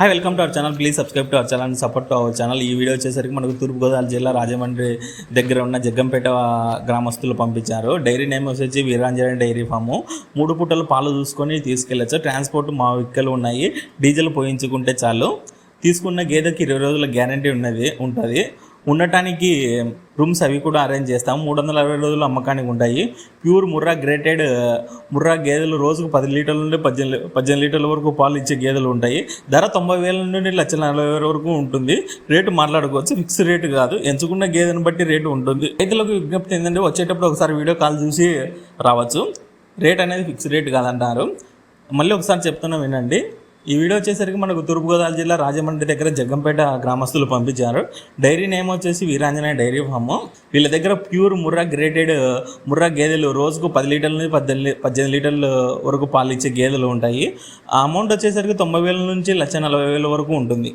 Hi welcome to our channel please subscribe to our channel support to our channel ఈ video వచ్చేసరికి మనకు తూర్పుగోదావరి జిల్లా రాజమండ్రి దగ్గర ఉన్న జగ్గంపేట గ్రామస్తులు పంపించారు. డైరీ నేమ్ వచ్చేసి వీరాంజనేయ డైరీ ఫాము. మూడు పూటలు పాలు చూసుకొని తీసుకెళ్ళచ్చు. ట్రాన్స్పోర్ట్ మా విక్కలు ఉన్నాయి. డీజిల్ పోయించుకుంటే చాలు. తీసుకున్న గేదెకి ఇరవై రోజుల గ్యారంటీ ఉన్నది ఉంటుంది. ఉండటానికి రూమ్స్ అవి కూడా అరేంజ్ చేస్తాం మూడు వందల అరవై రోజులు అమ్మకానికి ఉంటాయి. ప్యూర్ ముర్రా గ్రేటెడ్ ముర్రా గేదెలు రోజుకు పది లీటర్ల నుండి పద్దెనిమిది పద్దెనిమిది లీటర్ల వరకు పాలు ఇచ్చే గేదెలు ఉంటాయి. ధర తొంభై వేల నుండి లక్ష నలభై వేల వరకు ఉంటుంది. రేటు మాట్లాడుకోవచ్చు. ఫిక్స్ రేటు కాదు. ఎంచుకున్న గేదెను బట్టి రేటు ఉంటుంది. రైతులకు విజ్ఞప్తి ఏంటంటే వచ్చేటప్పుడు ఒకసారి వీడియో కాల్ చూసి రావచ్చు. రేట్ అనేది ఫిక్స్ రేట్ కాదంటారు. మళ్ళీ ఒకసారి చెప్తున్నా వినండి. ఈ వీడియో వచ్చేసరికి మనకు తూర్పుగోదావరి జిల్లా రాజమండ్రి దగ్గర జగ్గంపేట గ్రామస్తులు పంపించారు. డైరీ నేమ్ వచ్చేసి వీరాంజనేయ డైరీ ఫామ్. వీళ్ళ దగ్గర ప్యూర్ ముర్రా గ్రేటెడ్ ముర్రా గేదెలు రోజుకు పది లీటర్ల నుంచి పద్దెనిమిది పద్దెనిమిది లీటర్ల వరకు పాలు ఇచ్చే గేదెలు ఉంటాయి. ఆ అమౌంట్ వచ్చేసరికి తొంభై వేల నుంచి లక్ష నలభై వేల వరకు ఉంటుంది.